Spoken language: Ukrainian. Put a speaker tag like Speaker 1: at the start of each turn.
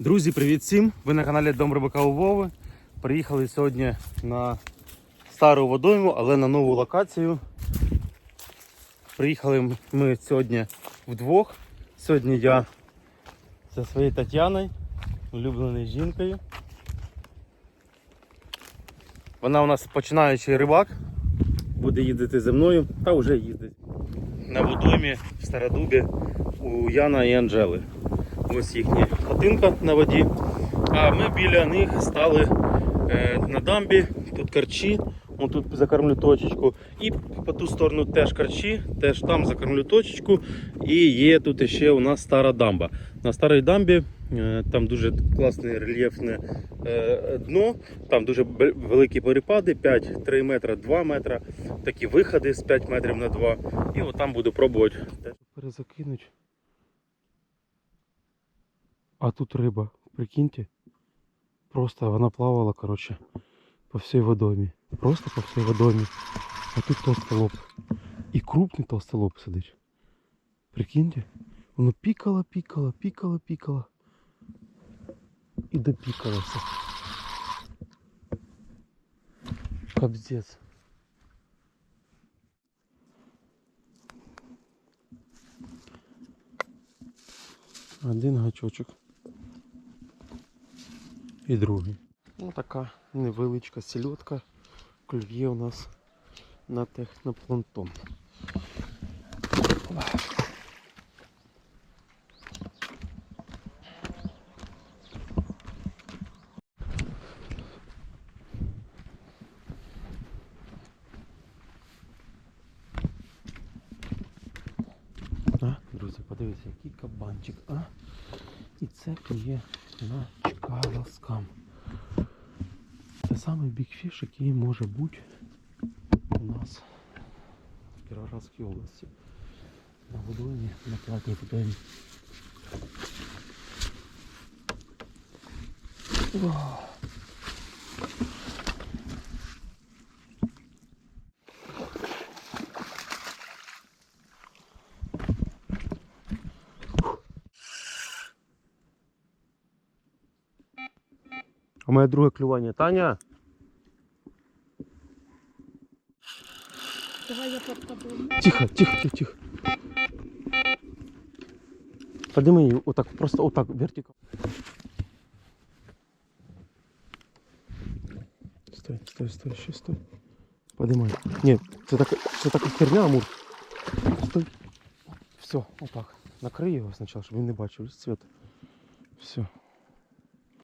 Speaker 1: Друзі, привіт всім! Ви на каналі Дом Рибака у Вови. Приїхали сьогодні на стару водойму, але на нову локацію. Приїхали ми сьогодні вдвох. Сьогодні я зі своєю Тетяною, улюбленою жінкою. Вона у нас починаючий рибак, буде їздити зі мною та вже їздить. На водоймі в Стародубі у Яна і Анжели. Ось їхня хатинка на воді. А ми біля них стали е, на дамбі, тут карчі, тут закормлю точечку. І по ту сторону теж карчі, теж там закормлю точечку. І є тут ще у нас стара дамба. На старій дамбі е, там дуже класне рельєфне е, дно, там дуже великі перепади, 5-3 метра, 2 метра, такі виходи з 5 метрів на 2. І от там буду пробувати. Перезакинуть. А тут риба, прикиньте. Просто вона плавала, короче, по всій водоймі. Просто по всій водоймі. А тут толстолоб. І крупний толстолоб сидить. Прикиньте. Воно пікало, пікало, пікало, пікало. І допікалося. Кобздець. Один гачочок. І другий. Ну така невеличка сільотка клює у нас на технопланктон. А, друзі, подивіться, який кабанчик, а? І це клює на чкалоскам. Це самий бікфіш, який може бути у нас в Кіровоградській області. На водоймі, на платній водоймі. О! А моє друге клювання. Таня?
Speaker 2: Давай я под тобой.
Speaker 1: Тихо, тихо, тихо, тихо. Подними її отак, просто отак, вертикал. Стой, стой, стой, ще стой. Поднимай. Ні, це така, це така херня, Амур. Стой. Все, отак. Накрий його спочатку, щоб він не бачив світ. Все,